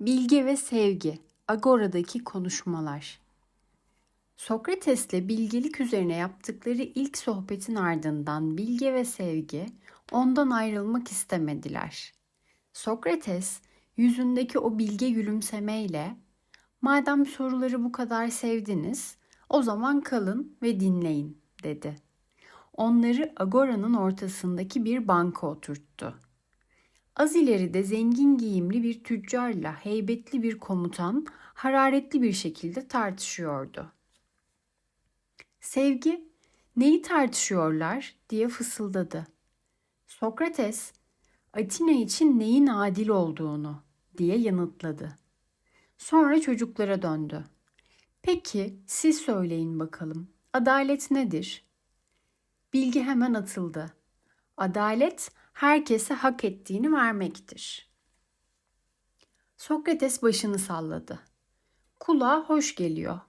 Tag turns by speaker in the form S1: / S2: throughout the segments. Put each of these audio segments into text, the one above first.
S1: Bilge ve sevgi, Agora'daki konuşmalar. Sokrates'le bilgelik üzerine yaptıkları ilk sohbetin ardından Bilge ve Sevgi ondan ayrılmak istemediler. Sokrates yüzündeki o bilge gülümsemeyle "Madem soruları bu kadar sevdiniz, o zaman kalın ve dinleyin." dedi. Onları Agora'nın ortasındaki bir banka oturttu. Az ileride zengin giyimli bir tüccarla heybetli bir komutan hararetli bir şekilde tartışıyordu. Sevgi, neyi tartışıyorlar diye fısıldadı. Sokrates, Atina için neyin adil olduğunu diye yanıtladı. Sonra çocuklara döndü. Peki siz söyleyin bakalım. Adalet nedir? Bilgi hemen atıldı. Adalet herkese hak ettiğini vermektir. Sokrates başını salladı. Kulağa hoş geliyor.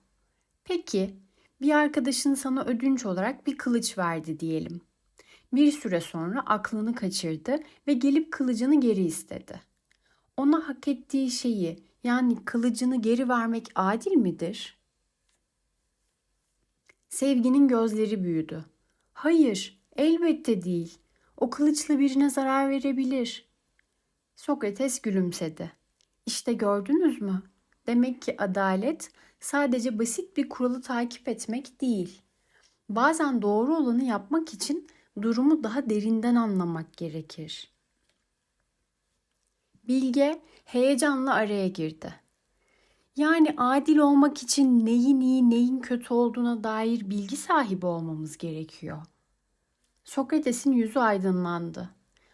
S1: Peki bir arkadaşın sana ödünç olarak bir kılıç verdi diyelim. Bir süre sonra aklını kaçırdı ve gelip kılıcını geri istedi. Ona hak ettiği şeyi yani kılıcını geri vermek adil midir? Sevginin gözleri büyüdü. Hayır, elbette değil. O kılıçla birine zarar verebilir. Sokrates gülümsedi. İşte gördünüz mü? Demek ki adalet sadece basit bir kuralı takip etmek değil. Bazen doğru olanı yapmak için durumu daha derinden anlamak gerekir. Bilge heyecanla araya girdi. Yani adil olmak için neyin iyi neyin kötü olduğuna dair bilgi sahibi olmamız gerekiyor. Sokrates'in yüzü aydınlandı.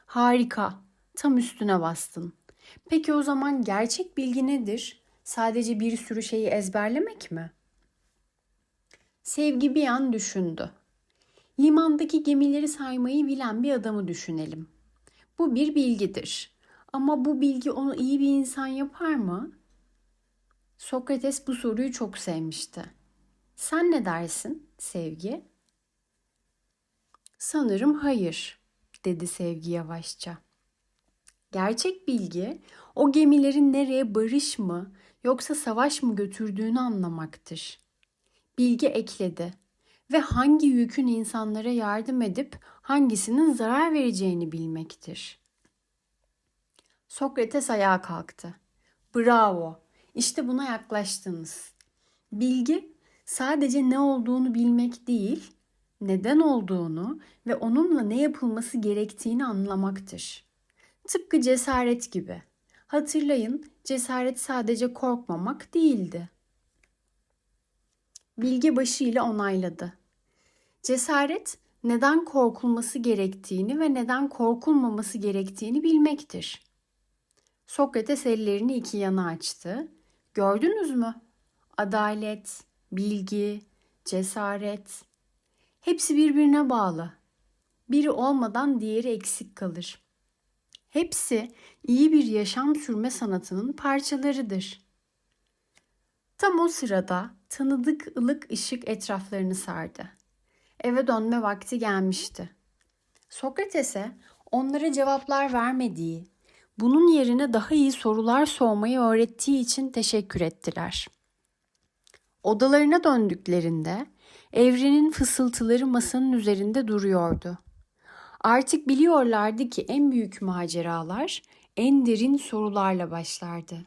S1: Harika, tam üstüne bastın. Peki o zaman gerçek bilgi nedir? Sadece bir sürü şeyi ezberlemek mi? Sevgi bir an düşündü. Limandaki gemileri saymayı bilen bir adamı düşünelim. Bu bir bilgidir. Ama bu bilgi onu iyi bir insan yapar mı? Sokrates bu soruyu çok sevmişti. Sen ne dersin sevgi? Sanırım hayır, dedi sevgi yavaşça. Gerçek bilgi o gemilerin nereye barış mı yoksa savaş mı götürdüğünü anlamaktır. Bilgi ekledi ve hangi yükün insanlara yardım edip hangisinin zarar vereceğini bilmektir. Sokrates ayağa kalktı. Bravo. İşte buna yaklaştınız. Bilgi sadece ne olduğunu bilmek değil, neden olduğunu ve onunla ne yapılması gerektiğini anlamaktır. Tıpkı cesaret gibi. Hatırlayın, cesaret sadece korkmamak değildi. Bilge başıyla onayladı. Cesaret neden korkulması gerektiğini ve neden korkulmaması gerektiğini bilmektir. Sokrates ellerini iki yana açtı. Gördünüz mü? Adalet, bilgi, cesaret hepsi birbirine bağlı. Biri olmadan diğeri eksik kalır. Hepsi iyi bir yaşam sürme sanatının parçalarıdır. Tam o sırada tanıdık ılık ışık etraflarını sardı. Eve dönme vakti gelmişti. Sokrates'e onlara cevaplar vermediği, bunun yerine daha iyi sorular sormayı öğrettiği için teşekkür ettiler. Odalarına döndüklerinde evrenin fısıltıları masanın üzerinde duruyordu. Artık biliyorlardı ki en büyük maceralar en derin sorularla başlardı.